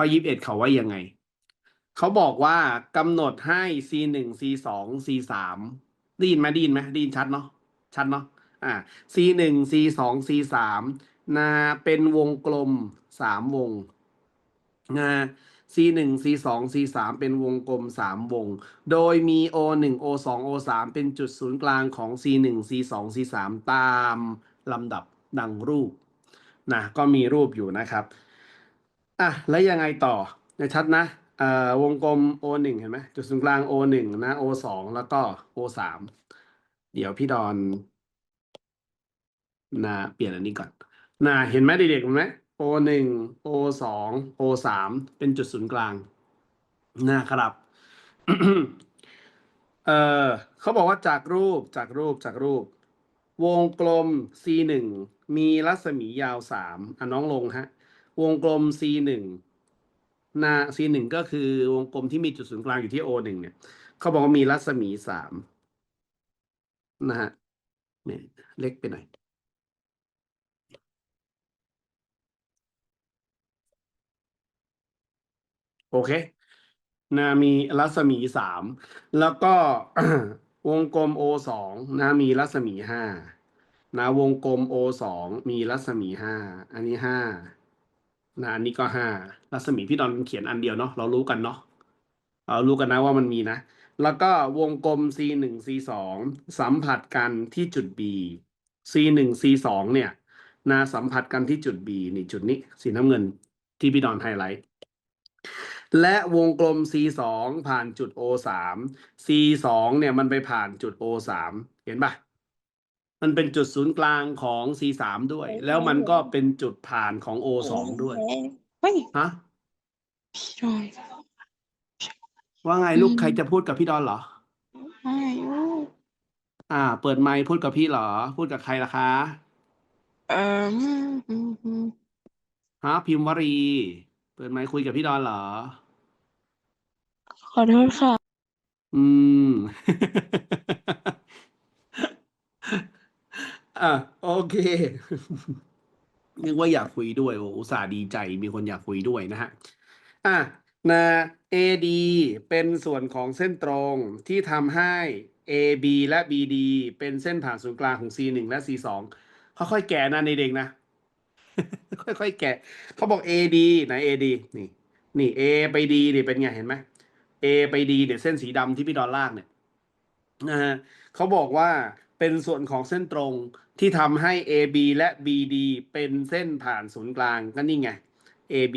ข้อยี่สิบเอ็ดเขาว่ายังไง เขาบอกว่ากำหนดให้ c หนึ่ง c สอง c สามได้ยินไหมได้ยินไหมได้ยินชัดเนาะชัดเนาะอ่า c หนึ่ง c สอง c สามนาเป็นวงกลมสามวงนา c หนึ่ง c สอง c สามเป็นวงกลมสามวง โดยมี o หนึ่ง o สอง o สามเป็นจุดศูนย์กลางของ c หนึ่ง c สอง c สามตามลำดับดังรูปนะก็มีรูปอยู่นะครับ อะแล้วยังไงต่อเนี่ยชัดนะเอ่อวงกลม O หนึ่งเห็นไหมจุดศูนย์กลาง O หนึ่งนะ O สองแล้วก็ O สามเดี๋ยวพี่ดอนนะเปลี่ยนอันนี้ก่อนนะเห็นไหมเด็กๆเห็นไหม O หนึ่ง O สอง O สามเป็นจุดศูนย์กลางนะครับเอ่อเขาบอกว่าจากรูปจากรูปจากรูป วงกลม C หนึ่งมีรัศมียาวสามอะน้องลงฮะ วงกลม C หนึ่งนา C หนึ่งก็คือวงกลมที่มีจุดศูนย์กลางอยู่ที่ O หนึ่งเนี่ยเขาบอกว่ามีรัศมีสามนะฮะเนี่ยเล็กไปหน่อยโอเคนะมีรัศมีสามแล้วก็วงกลม O สองนะมีรัศมีห้านะวงกลม O สองมีรัศมีห้าอันนี้ห้า นะอันนี้ก็ห้ารัศมีพี่ดอนเขียนอันเดียวเนาะเรารู้กันเนาะเรารู้กันนะว่ามันมีนะ แล้วก็วงกลม C หนึ่ง C สองสัมผัสกันที่จุด B C หนึ่ง C สองเนี่ยนะสัมผัสกันที่จุด B นี่จุดนี้สีน้ำเงินที่พี่ดอนไฮไลท์และวงกลม C สองผ่านจุด O สาม C สองเนี่ยมันไปผ่านจุด O สามเห็นปะ มันเป็นจุดศูนย์กลางของ C สามด้วย แล้วมันก็เป็นจุดผ่านของ O สองด้วยเฮ้ยฮะพี่ดอยว่าไงลูกอืมใครจะพูดกับพี่ดอนเหรอไม่รู้อ่า เปิดไมค์พูดกับพี่เหรอ พูดกับใครล่ะคะเอ่ออืมอืมอืมฮะพิมพ์วรี เปิดไมค์คุยกับพี่ดอนเหรอ ขอโทษค่ะ อืม อะโอเคนึกว่าอยากคุยด้วยโอ้อุตส่าห์ดีใจมีคนอยากคุยด้วยนะฮะอะนะ AD เป็นส่วนของเส้นตรงที่ทำให้ AB และ BD เป็นเส้นผ่านศูนย์กลางของ C1 และ C2 ค่อยๆแกะนะในเด็กนะ ค่อยๆแกะเขาบอก AD ไหน AD นี่ นี่ A ไป D นี่ยเป็นไงเห็นไหม A ไป D เนี่ยเส้นสีดำที่พี่ดอนลากเนี่ยนะฮะเขาบอกว่าเป็นส่วนของเส้นตรง ที่ทำให้ AB และ BD เป็นเส้นผ่านศูนย์กลางก็นี่ไง AB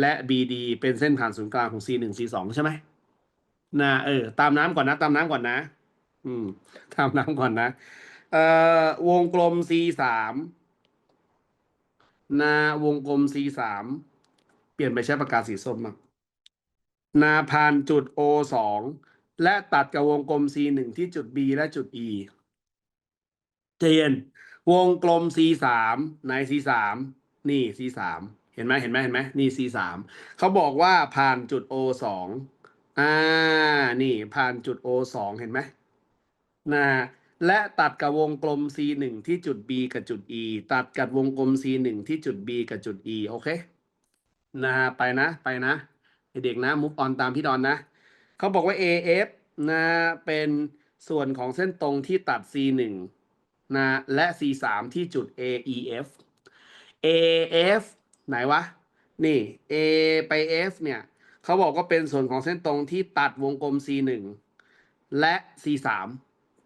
และ BD เป็นเส้นผ่านศูนย์กลางของ C1 C2 ใช่ไหมนะเออตามน้ำก่อนนะ ตามน้ำก่อนนะ อืม ตามน้ำก่อนนะเอ่อวงกลม C3 นาวงกลม C3 เปลี่ยนไปใช้ปากกาสีส้มมานาผ่านจุด O สองและตัดกับวงกลม C1 ที่จุด B และจุด E ใจเย็น วงกลม C3 ไหน C3 นี่ C3 เห็นไหมเห็นไหมเห็นไหมนี่ C3 เขาบอกว่าผ่านจุด O สองอ่านี่ผ่านจุด O สองเห็นไหมนะและตัดกับวงกลม C1 ที่จุด B กับจุด E ตัดกับวงกลม C1 ที่จุด B กับจุด E โอเคนะไปนะไปนะเด็กๆนะมุกออนตามพี่ดอนนะเขาบอกว่า AF นะเป็นส่วนของเส้นตรงที่ตัด C1 นะและ C3 ที่จุด AEF AF ไหนวะ นี่ A ไป F เนี่ยเขาบอกว่าเป็นส่วนของเส้นตรงที่ตัดวงกลม C1 และ C3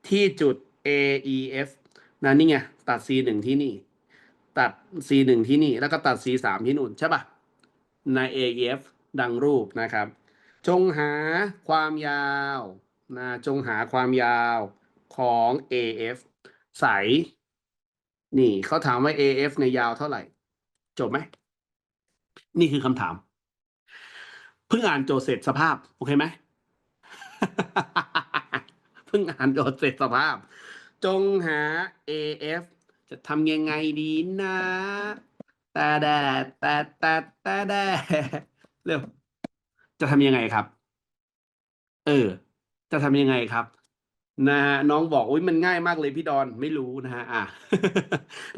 ที่จุด AEF นะนี่ไง ตัด C1 ที่นี่ ตัด C1 ที่นี่ แล้วก็ตัด C3 ที่นู่นใช่ปะใน AEF ดังรูปนะครับ จงหาความยาวนะจงหาความยาวของ AF ใส นี่เขาถามว่า AF ในยาวเท่าไหร่ จบไหม นี่คือคำถาม เพิ่งอ่านโจทย์เสร็จสภาพ โอเคไหม เพิ่งอ่านโจทย์เสร็จสภาพ จงหา AF จะทำยังไงดีนะแต่แดดแต่แต่แต่แดดเร็วจะทำยังไงครับ เออ จะทำยังไงครับ นะฮะน้องบอกอุ้ยมันง่ายมากเลยพี่ดอนไม่รู้นะฮะอะ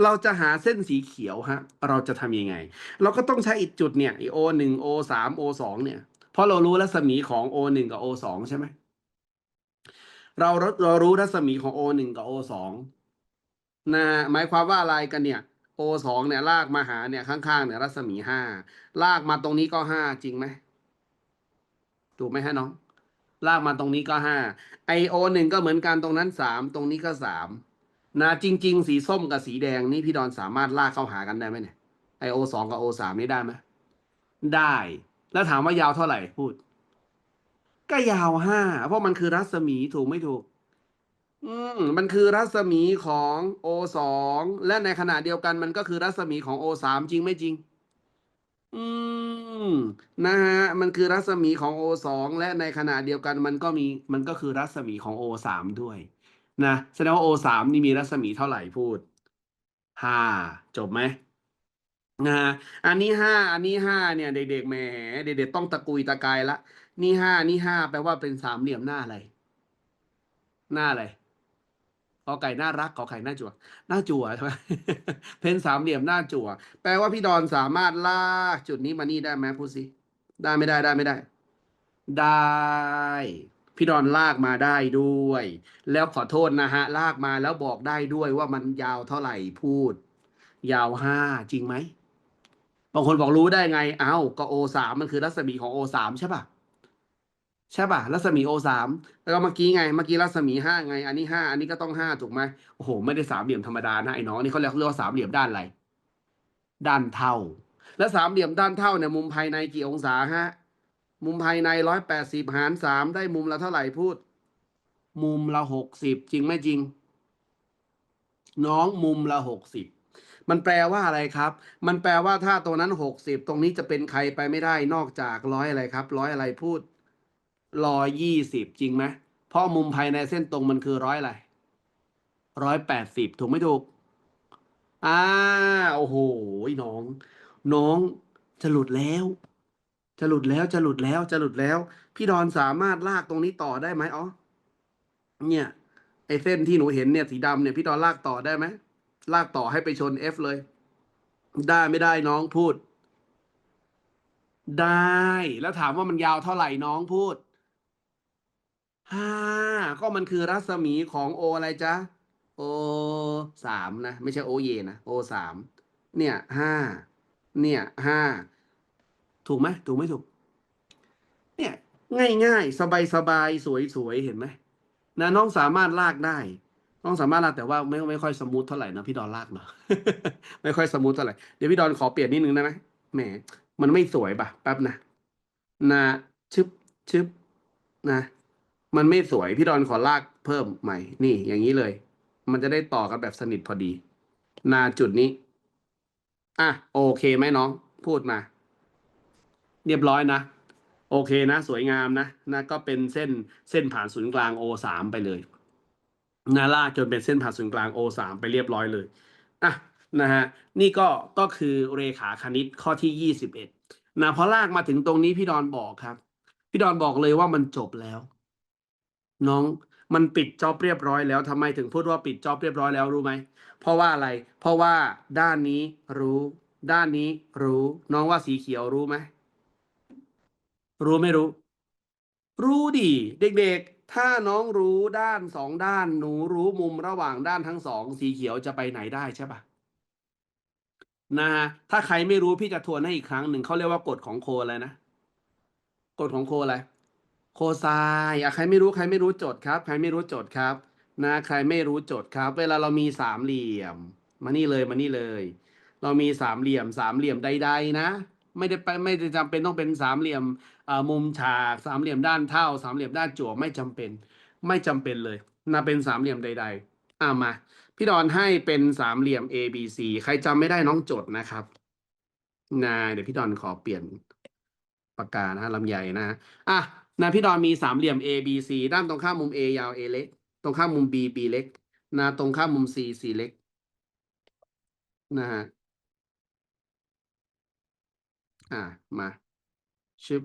เราจะหาเส้นสีเขียวฮะ เราจะทำยังไง เราก็ต้องใช้อีกจุดเนี่ยโอหนึ่งโอสามโอสองเนี่ยเพราะเรารู้รัศมีของโอหนึ่งกับโอสองใช่ไหมเราเรารู้รัศมีของโอหนึ่งกับโอสองนะฮะหมายความว่าอะไรกันเนี่ยโอสองเนี่ย ลากมาหาเนี่ยข้างๆเนี่ยรัศมีห้าลากมาตรงนี้ก็ห้าจริงไหมถูกไหมฮะน้อง ลากมาตรงนี้ก็ห้าไอโอหนึ่งก็เหมือนกันตรงนั้นสามตรงนี้ก็สามนะจริง ๆ สีส้มกับสีแดงนี่พี่ดอนสามารถลากเข้าหากันได้ไหมเนี่ยไอโอสองกับโอสามนี่ได้ไหมได้ แล้วถามว่ายาวเท่าไหร่พูด ก็ยาวห้าเพราะมันคือรัศมีถูกไม่ถูก อืมมันคือรัศมีของโอสองและในขณะเดียวกันมันก็คือรัศมีของโอสามจริงไม่จริง อืม นะฮะ มันคือรัศมีของโอสองและในขณะเดียวกันมันก็มี มันก็คือรัศมีของโอสามด้วย นะ แสดงว่าโอสามนี่มีรัศมีเท่าไหร่พูดห้าจบไหมนะฮะ อันนี้ห้า อันนี้ห้าเนี่ย เด็กๆแหมเด็กๆต้องตะกุยตะกายละ นี่ห้านี่ห้าแปลว่าเป็นสามเหลี่ยมหน้าอะไร หน้าอะไร กอไก่น่ารักกอไข่หน้าจั่วหน้าจั่วใช่ไหมเป็นสามเหลี่ยมหน้าจั่ว แปลว่าพี่ดอนสามารถลากจุดนี้มานี่ได้ไหมพูดสิได้ไม่ได้ได้ไม่ได้ ได้ พี่ดอนลากมาได้ด้วย แล้วขอโทษนะฮะ ลากมาแล้วบอกได้ด้วยว่ามันยาวเท่าไหร่พูด ยาวห้าจริงไหมบางคนบอกรู้ได้ไง เอ้าก็โอสามมันคือรัศมีของโอสามใช่ปะ ใช่ป่ะรัศมีโอสามแล้วก็เมื่อกี้ไงเมื่อกี้รัศมีห้าไง อันนี้ห้าอันนี้ก็ต้องห้าถูกไหมโอ้โห ไม่ได้สามเหลี่ยมธรรมดานะไอ้น้องนี่เขาเรียกเรียกว่าสามเหลี่ยมด้านอะไรด้านเท่า แล้วสามเหลี่ยมด้านเท่าเนี่ยมุมภายในกี่องศาฮะมุมภายในร้อยแปดสิบหารสามได้มุมละเท่าไหร่พูด มุมละหกสิบจริงไหมจริง น้องมุมละหกสิบมันแปลว่าอะไรครับ มันแปลว่าถ้าตรงนั้นหกสิบตรงนี้จะเป็นใครไปไม่ได้นอกจากร้อยอะไรครับร้อยอะไรพูด ร้อยยี่สิบจริงไหมเพราะมุมภายในเส้นตรงมันคือร้อยอะไรร้อยแปดสิบถูกไม่ถูกอ่าโอ้โหน้อง น้องจะหลุดแล้ว จะหลุดแล้วจะหลุดแล้วจะหลุดแล้ว พี่ดอนสามารถลากตรงนี้ต่อได้ไหมอ๋อเนี่ย ไอเส้นที่หนูเห็นเนี่ยสีดำเนี่ยพี่ดอนลากต่อได้ไหมลากต่อให้ไปชน F เลย ได้ไม่ได้น้องพูด ได้แล้วถามว่ามันยาวเท่าไหร่น้องพูด ห้าก็มันคือรัศมีของโออะไรจ๊ะโอสามนะ ไม่ใช่โอเยนะโอสามเนี่ยห้าเนี่ยห้าถูกไหมถูกไม่ถูก เนี่ยง่ายง่ายสบายสบายสวยสวยเห็นไหมนะน้องสามารถลากได้ น้องสามารถลากแต่ว่าไม่ไม่ค่อยสมูทเท่าไหร่นะพี่ดอนลากเนาะไม่ค่อยสมูทเท่าไหร่เดี๋ยวพี่ดอนขอเปลี่ยนนิดนึงได้ไหมแหมมันไม่สวยป่ะแป๊บนะนะชึบชึบนะ มันไม่สวยพี่ดอนขอลากเพิ่มใหม่ นี่อย่างนี้เลย มันจะได้ต่อกันแบบสนิทพอดี นาจุดนี้ อะโอเคไหมน้อง พูดมา เรียบร้อยนะ โอเคนะ สวยงามนะนะ ก็เป็นเส้นเส้นผ่านศูนย์กลาง O สามไปเลยนะลากจนเป็นเส้นผ่านศูนย์กลาง O สามไปเรียบร้อยเลยอะนะฮะนี่ก็ก็คือเรขาคณิตข้อที่ยี่สิบเอ็ดนะพอลากมาถึงตรงนี้พี่ดอนบอกครับ พี่ดอนบอกเลยว่ามันจบแล้ว น้องมันปิดจ็อบเรียบร้อยแล้วทำไมถึงพูดว่าปิดจ็อบเรียบร้อยแล้วรู้ไหม เพราะว่าอะไร เพราะว่าด้านนี้รู้ ด้านนี้รู้ น้องว่าสีเขียวรู้ไหม รู้ไม่รู้ รู้ดิเด็กๆ ถ้าน้องรู้ด้านสองด้าน หนูรู้มุมระหว่างด้านทั้งสอง สีเขียวจะไปไหนได้ใช่ปะนะฮะถ้าใครไม่รู้พี่จะทวนให้อีกครั้งหนึ่งเขาเรียกว่ากฎของโคอะไรนะ กฎของโคอะไร โคไซน์อะใครไม่รู้ใครไม่รู้โจทย์ครับ ใครไม่รู้โจทย์ครับนะใครไม่รู้โจทย์ครับ เวลาเรามีสามเหลี่ยม มานี่เลยมานี่เลย เรามีสามเหลี่ยมสามเหลี่ยมใด ๆ นะ ไม่ได้ไปไม่ได้จำเป็นต้องเป็นสามเหลี่ยมมุมฉากสามเหลี่ยมด้านเท่า สามเหลี่ยมด้านจั่วไม่จำเป็น ไม่จำเป็นเลยนะเป็นสามเหลี่ยมใด ๆอ่ามา พี่ดอนให้เป็นสามเหลี่ยม A B C ใครจำไม่ได้น้องจดนะครับนะเดี๋ยวพี่ดอนขอเปลี่ยนปากกานะลำใหญ่นะอะ นะพี่ดอนมีสามเหลี่ยม A B C ด้านตรงข้ามมุม A ยาว A เล็ก ตรงข้ามมุม B B เล็กนะตรงข้ามมุม C C เล็กนะฮะอะมาชึบ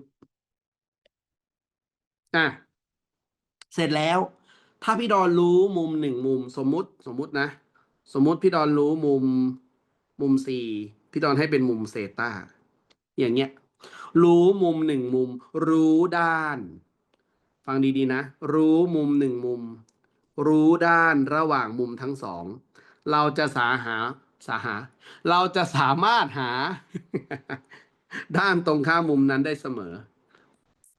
อะเสร็จแล้ว ถ้าพี่ดอนรู้มุมหนึ่งมุมสมมุติสมมุตินะ สมมุติพี่ดอนรู้มุมมุมสี่พี่ดอนให้เป็นมุมเซตาอย่างเงี้ย รู้มุมหนึ่งมุม รู้ด้าน ฟังดีๆนะ รู้มุมหนึ่งมุม รู้ด้านระหว่างมุมทั้งสอง เราจะสาหาสาหา เราจะสามารถหา ด้านตรงข้ามมุมนั้นได้เสมอ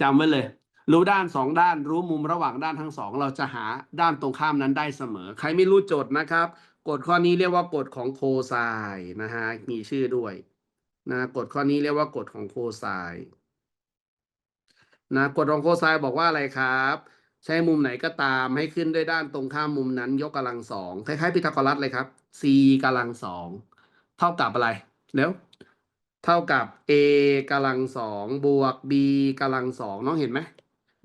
จำไว้เลย รู้ด้านสองด้าน รู้มุมระหว่างด้านทั้งสอง เราจะหาด้านตรงข้ามนั้นได้เสมอ ใครไม่รู้โจทย์นะครับกฎข้อนี้เรียกว่ากฎของโคไซน์นะฮะมีชื่อด้วย นะกฎข้อนี้เรียกว่ากฎของโคไซน์นะกฎของโคไซน์บอกว่าอะไรครับ ใช้มุมไหนก็ตามให้ขึ้นด้วยด้านตรงข้ามมุมนั้น ยกกำลังสองคล้ายๆพีทาโกรัสเลยครับ c กำลังสองเท่ากับอะไรเร็วเท่ากับ a กำลังสองบวก b กำลังสองน้องเห็นไหม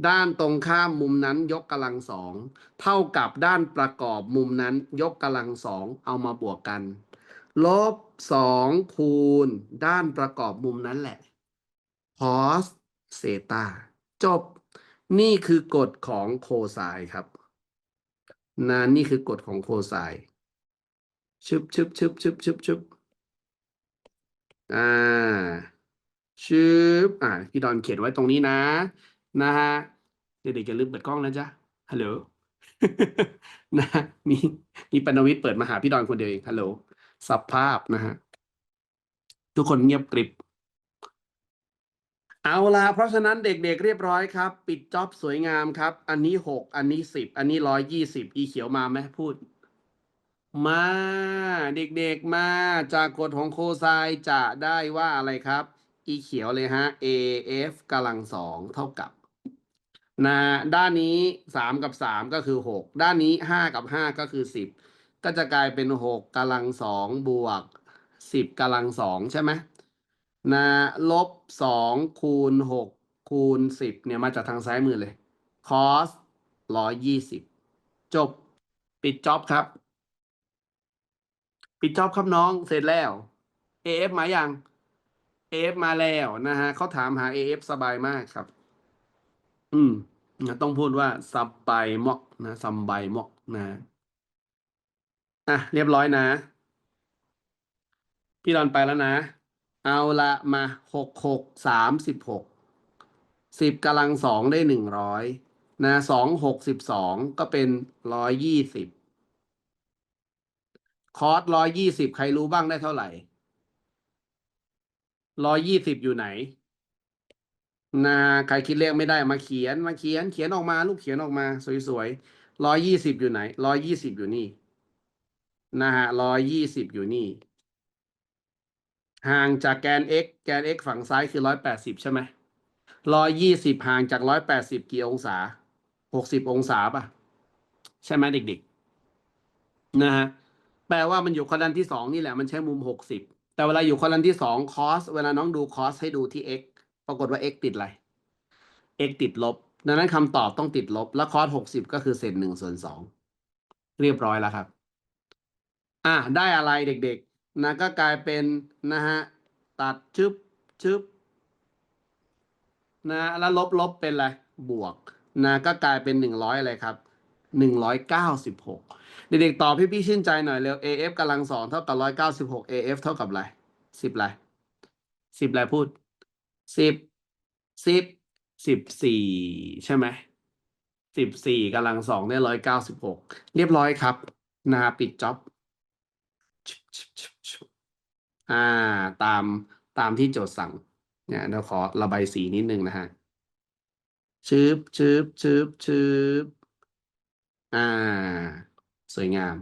ด้านตรงข้ามมุมนั้นยกกำลังสองเท่ากับด้านประกอบมุมนั้นยกกำลังสองเอามาบวกกัน ลบสองคูณด้านประกอบมุมนั้นแหละ cos เซตาจบ นี่คือกฎของโคไซน์ครับนะนี่คือกฎของโคไซน์ชึบชึบชึบชึบชึบชึบอ่าชึบอ่าพี่ดอนเขียนไว้ตรงนี้นะ นะฮะเด็กๆอย่าลืมเปิดกล้องนะจ๊ะฮัลโหลนะฮะมีมีปนวิทย์เปิดมาหาพี่ดอนคนเดียวเองฮัลโหล สับภาพนะฮะทุกคนเงียบกริบ เอาละเพราะฉะนั้นเด็กๆเรียบร้อยครับ ปิดจ็อบสวยงามครับ อันนี้หกอันนี้สิบอันนี้ร้อยยี่สิบอีเขียวมาไหมพูด มาเด็กๆมาจากกฎของโคไซจะได้ว่าอะไรครับ อีเขียวเลยฮะ AF กำลังสองเท่ากับนะด้านนี้สามกับสามก็คือหกด้านนี้ห้ากับห้าก็คือสิบ ก็จะกลายเป็นหกกำลังสองบวกสิบกำลังสองใช่ไหมนะลบสองคูณหกคูณสิบเนี่ยมาจากทางซ้ายมือเลย cos ร้อยยี่สิบจบปิดจ็อบครับ ปิดจ็อบครับน้องเสร็จแล้ว AF มาอย่าง AF มาแล้วนะฮะเขาถามหา AF สบายมากครับ อืมนะต้องพูดว่าซับไบมอกนะซัมไบมอกนะ อะเรียบร้อยนะ พี่รอนไปแล้วนะ เอาละมาหกหกสามสิบหกสิบกำลังสองได้หนึ่งร้อยนะสองหกสิบสองก็เป็นร้อยยี่สิบคอร์สร้อยยี่สิบใครรู้บ้างได้เท่าไหร่ร้อยยี่สิบอยู่ไหนนะใครคิดเลขไม่ได้มาเขียนมาเขียนเขียนออกมา ลูกเขียนออกมา สวยๆร้อยยี่สิบอยู่ไหนร้อยยี่สิบอยู่นี่ นะฮะร้อยยี่สิบอยู่นี่ ห่างจากแกน x แกน x ฝั่งซ้ายคือร้อยแปดสิบใช่ไหมร้อยยี่สิบห่างจากร้อยแปดสิบกี่องศาหกสิบองศาป่ะ ใช่ไหมเด็กๆ นะฮะแปลว่ามันอยู่คอลันที่สองนี่แหละมันใช้มุมหกสิบแต่เวลาอยู่คอลันที่สองคอสเวลาน้องดูคอสให้ดูที่ x ปรากฏว่า x ติดอะไร x ติดลบ ดังนั้นคำตอบต้องติดลบ แล้วคอสหกสิบก็คือเศษหนึ่งส่วนสองเรียบร้อยแล้วครับ อะได้อะไรเด็กๆนะก็กลายเป็นนะฮะตัดชึบชึบนะแล้วลบลบเป็นอะไรบวกนะก็กลายเป็นหนึ่งร้อยอะไรครับหนึ่งร้อยเก้าสิบหกเด็กๆตอบพี่พี่ชื่นใจหน่อยเร็ว AF กำลังสองเท่ากับร้อยเก้าสิบหก AF เท่ากับอะไรสิบอะไรสิบอะไรพูดสิบสิบสิบสี่ใช่ไหมสิบสี่กำลังสองได้ร้อยเก้าสิบหกเรียบร้อยครับนะปิดจ็อบ อ่า ตามตามที่โจทย์สั่ง เนี่ยเราขอระบายสีนิดนึงนะฮะชืบชืบชืบชืบอ่า สวยงาม